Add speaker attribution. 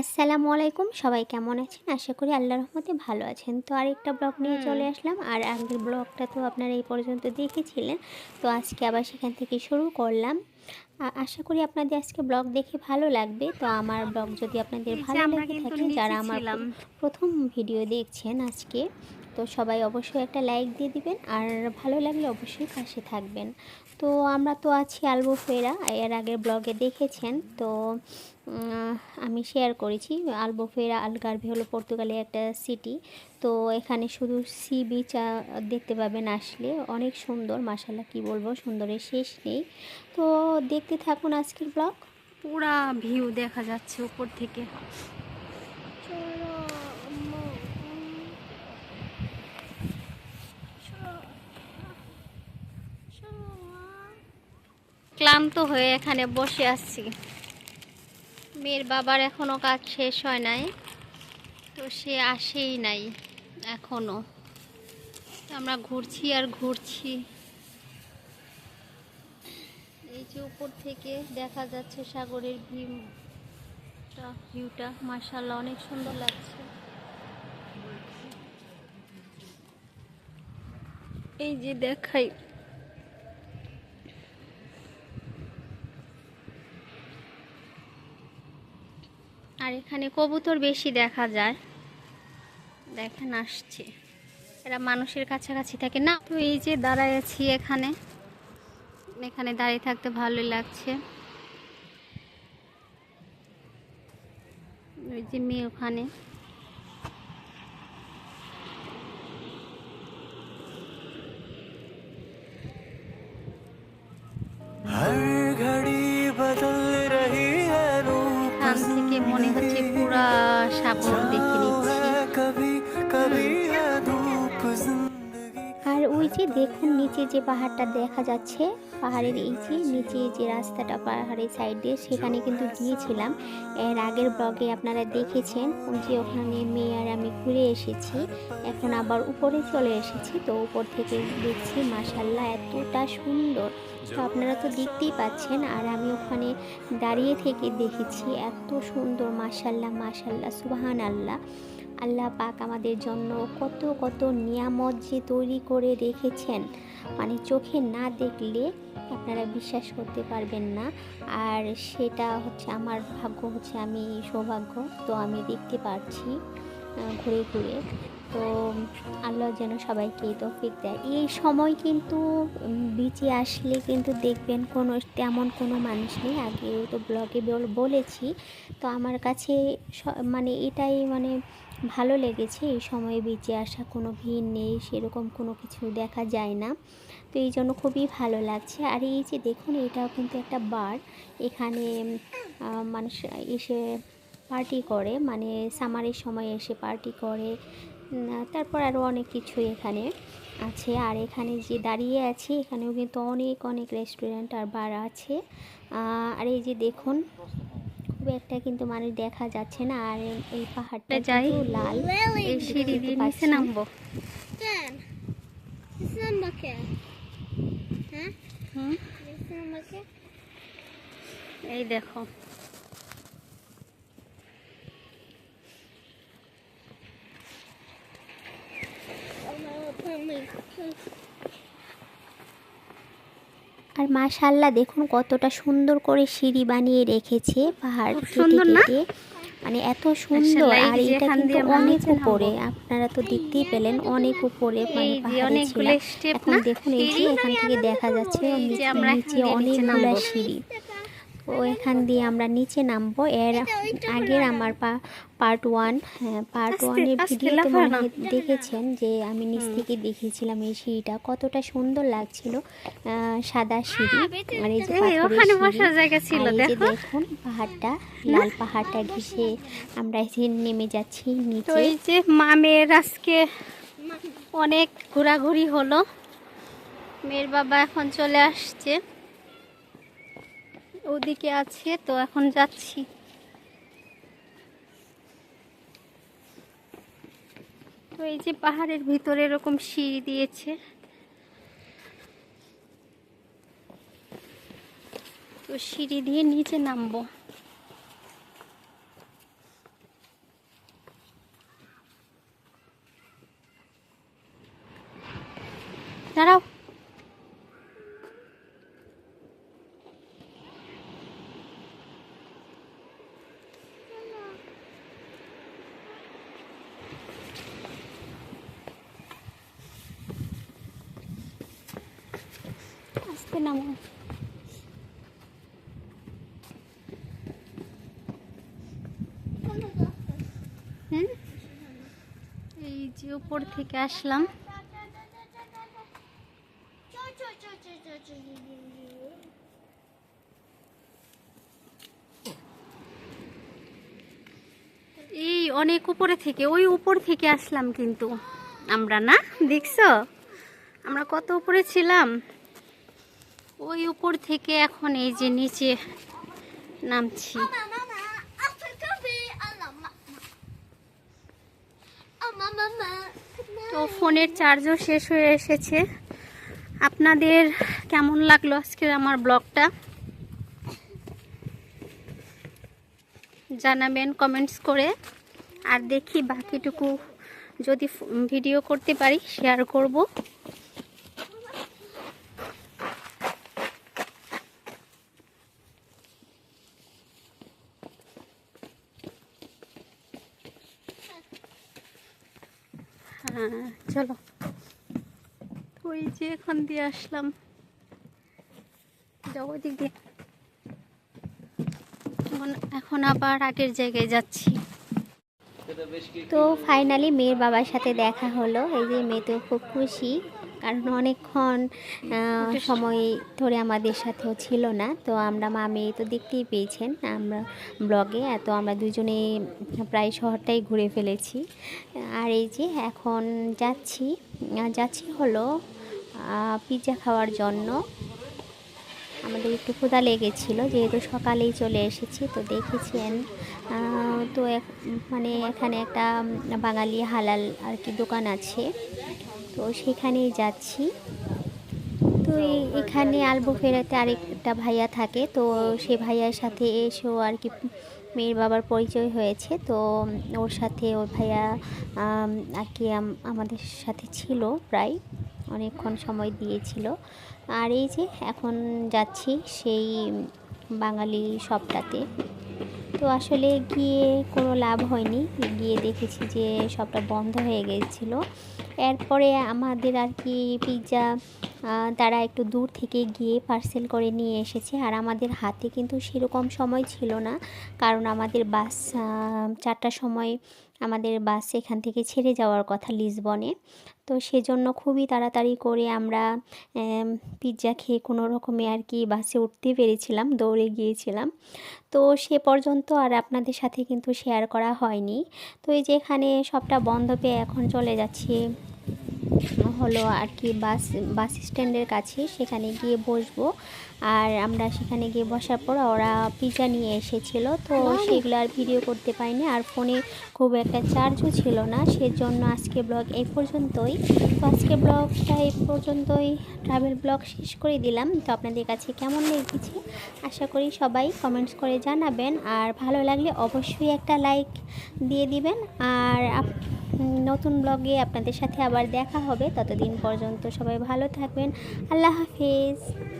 Speaker 1: আসসালামু আলাইকুম। সবাই কেমন আছেন? আশা করি আল্লাহ রহমতে ভালো আছেন। তো আরেকটা ব্লগ নিয়ে চলে আসলাম। আর আগের ব্লগটা তো আপনারা এই পর্যন্ত দেখেছিলেন। তো আজকে আবার সেখান থেকে শুরু করলাম। আশা করি আপনাদের আজকে ব্লগ দেখে ভালো লাগবে। তো আমার ব্লগ যদি আপনাদের ভালো লেগে থাকে যারা আমার প্রথম ভিডিও দেখছেন আজকে তো সবাই অবশ্যই একটা লাইক দিয়ে দিবেন। আর ভালো লাগলে অবশ্যই পাশে থাকবেন। তো আমরা তো আছি আলবোফেরা, এর আগের ব্লগে দেখেছেন। তো আমি শেয়ার করেছি। আলবোফেরা, আলগারভে হলো পর্তুগালের একটা সিটি তো এখানে শুধু সি বিচ দেখতে পাবেন আসলে। অনেক সুন্দর মাসাল্লাহ কি বলব, সুন্দরের শেষ নেই। তো দেখতে থাকুন আজকের ব্লগ
Speaker 2: পুরা ভিউ দেখা যাচ্ছে উপর থেকে। ক্লান্ত হয়ে এখানে বসে আছি। মেয়ের বাবার এখনও কাজ শেষ হয় নাই, তো সে আসেই নাই এখনও। আমরা ঘুরছি আর ঘুরছি। এই যে উপর থেকে দেখা যাচ্ছে সাগরের ভিউটা ভিউটা মার্শাল্লাহ অনেক সুন্দর লাগছে। এই যে দেখাই আর এখানে কবুতর বেশি দেখা যায়। দেখেন, আসছে। এরা মানুষের কাছাকাছি থাকে। না, তো এই যে দাঁড়ায় আছি এখানে। এখানে দাঁড়িয়ে থাকতে ভালোই লাগছে। ওই যে মেয়ে ওখানে। ঘড়ি বদল ঠাকুর দেখে নিচ্ছি।
Speaker 1: আর ওই যে দেখুন, নিচে যে পাহাড়টা দেখা যাচ্ছে, পাহাড়ের এই যে নিচে যে রাস্তাটা পাহাড়ের সাইডে, সেখানে কিন্তু গিয়েছিলাম। এর আগের ব্লগে আপনারা দেখেছেন যে ওখানে মেয়ে আর আমি ঘুরে এসেছি। এখন আবার উপরে চলে এসেছি, তো উপর থেকে দেখছি মাসাল্লাহ এতটা সুন্দর। তো আপনারা তো দেখতেই পাচ্ছেন আর আমি ওখানে দাঁড়িয়ে থেকে দেখেছি এত সুন্দর মাসাল্লাহ মাসাল্লাহ সুবাহান আল্লাহ আল্লাহ পাক আমাদের জন্য কত কত নিয়ামত যে তৈরি করে রেখেছেন। মানে চোখে না দেখলে আপনারা বিশ্বাস করতে পারবেন না। আর সেটা হচ্ছে আমার ভাগ্য, হচ্ছে আমি সৌভাগ্য। তো আমি দেখতে পারছি। ঘুরে ঘুরে। তো আল্লাহ যেন সবাইকে তৌফিক দেয়। এই সময় কিন্তু বিচে আসলে কিন্তু দেখবেন কোনো, তেমন কোনো মানুষ নেই। আগেও তো ব্লগে বল- বলেছি। তো আমার কাছে মানে এটাই মানে ভালো লেগেছে। এই সময়ে বিচে আসা, কোনো ভিড় নেই, সেরকম কোনো কিছু দেখা যায় না। তো এই জন্য খুবই ভালো লাগছে। আর এই যে দেখুন, এটাও কিন্তু একটা বার। এখানে মানুষ এসে পার্টি করে মানে সামারের সময় এসে পার্টি করে তারপর আরও অনেক কিছু এখানে আছে। আর এখানে যে দাঁড়িয়ে আছি এখানেও কিন্তু অনেক অনেক রেস্টুরেন্ট আর বার আছে। আর এই যে দেখুন খুব একটা কিন্তু মানুষ দেখা যাচ্ছে না। আর এই পাহাড়টা
Speaker 2: যাই।
Speaker 1: লাল
Speaker 2: এই সিঁড়ি দিয়ে নিচে নামবো।
Speaker 3: Dan, this
Speaker 1: মাশাল্লাহ দেখুন কতটা সুন্দর করে সিঁড়ি বানিয়ে রেখেছে পাহাড়
Speaker 2: সুন্দর?
Speaker 1: কেটে। মানে এত সুন্দর আর এটা কিন্তু অনেক উপরে আপনারা তো দেখতেই পেলেন অনেক উপরে মানে পাহাড়ে এখন দেখুন এই যে এখান থেকে দেখা যাচ্ছে নিচে অনেকগুলা সিঁড়ি। তো এখান দিয়ে আমরা নিচে নামবো। এর আগের আমার পা পার্ট ওয়ান হ্যাঁ পার্ট ওয়ানের ভিডিওতে মনে দেখেছেন যে আমি নিচ থেকে দেখিয়েছিলাম এই সিঁড়িটা। কতটা সুন্দর লাগছিল সাদা সিঁড়ি আর এই যে
Speaker 2: ওখানে। বসার জায়গা ছিল, দেখো।
Speaker 1: দেখুন পাহাড়টা লাল পাহাড়টা ঘেসে আমরা যে নেমে যাচ্ছি নিচে।
Speaker 2: এই যে মামের আজকে অনেক ঘোরাঘুরি হলো। মেয়ের বাবা এখন চলে আসছে। ওদিকে আছে, তো এখন যাচ্ছি। তো এই যে পাহাড়ের ভিতরে এরকম সিঁড়ি দিয়েছে। তো সিঁড়ি দিয়ে নিচে নামবো। দাঁড়াও। আস্তে নামো। হুম এই যে উপর থেকে আসলাম। এই অনেক উপরে থেকে, ওই উপর থেকে আসলাম কিন্তু। আমরা না, দেখছ? আমরা কত উপরে ছিলাম? ওই উপর থেকে এখন এই যে নিচে নামছি। তো ফোনের চার্জও শেষ হয়ে এসেছে। আপনাদের কেমন লাগল আজকের আমার ব্লগটা? জানাবেন কমেন্টস করে। আর দেখি বাকিটুকু যদি ভিডিও করতে পারি শেয়ার করব। হ্যাঁ চলো। ওই যে এখান দিয়ে আসলাম। জগদিক দিয়ে। এখন আবার আগের জায়গায় যাচ্ছি।
Speaker 1: তো ফাইনালি মেয়ের বাবার সাথে দেখা হলো। এই যে মেয়ে তো খুব খুশি। কারণ অনেকক্ষণ সময় ধরে আমাদের সাথেও ছিল না। তো আমরা মা মেয়ে তো দেখতেই পেয়েছেন আমরা ব্লগে তো আমরা দুজনে প্রায় শহরটাই ঘুরে ফেলেছি। আর এই যে এখন যাচ্ছি যাচ্ছি হলো পিৎজা খাওয়ার জন্য। আমাদের একটু ক্ষুধা লেগেছিল যেহেতু সকালেই চলে এসেছি তো দেখেছেন তো এক- মানে এখানে একটা বাঙালি হালাল আর কি দোকান আছে। তো সেখানেই যাচ্ছি। তো এখানে আলবো ফেরাতে আরেকটা ভাইয়া থাকে, তো সে ভাইয়ার সাথে এসেও আর কি মেয়ের বাবার পরিচয় হয়েছে। তো ওর সাথে ওর ভাইয়া আর কি আমাদের সাথে ছিল প্রায়, অনেকক্ষণ সময় দিয়েছিল। আর এই যে এখন যাচ্ছি সেই বাঙালি শপটাতে তো আসলে গিয়ে কোনো লাভ হয়নি, গিয়ে দেখেছি যে সবটা বন্ধ হয়ে গিয়েছিল এরপরে আমাদের আর কি পিৎজা তারা একটু দূর থেকে গিয়ে পার্সেল করে নিয়ে এসেছে। আর আমাদের হাতে কিন্তু সেরকম সময় ছিল না, কারণ আমাদের বাস চারটার সময় আমাদের বাস এখান থেকে ছেড়ে যাওয়ার কথা লিসবনে। তো সেজন্য খুবই তাড়াতাড়ি করে আমরা আম, পিৎজা খেয়ে কোনো রকমে আর কি বাসে উঠতে পেরেছিলাম দৌড়ে গিয়েছিলাম। তো সে পর্যন্ত আর আপনাদের সাথে কিন্তু শেয়ার করা হয়নি। তো এই যে এখানে সবটা বন্ধ পেয়ে এখন চলে যাচ্ছি। হলো আর কি বাস বাস স্ট্যান্ডের কাছে সেখানে গিয়ে বসবো। আর আমরা সেখানে গিয়ে বসার পর ওরা পিজা নিয়ে এসেছিল তো সেগুলো আর ভিডিও করতে পারিনি। আর ফোনে খুব একটা চার্জও ছিল না সেজন্য আজকে ব্লগ এই পর্যন্তই। তো আজকে ব্লগটা এই পর্যন্তই। ট্রাভেল ব্লগ শেষ করে দিলাম। তো আপনাদের কাছে কেমন লেগেছে? আশা করি সবাই কমেন্টস করে জানাবেন। আর ভালো লাগলে অবশ্যই একটা লাইক দিয়ে দিবেন। আর নতুন ব্লগে আপনাদের সাথে আবার দেখা হবে। ততদিন পর্যন্ত সবাই ভালো থাকবেন। আল্লাহ হাফিজ।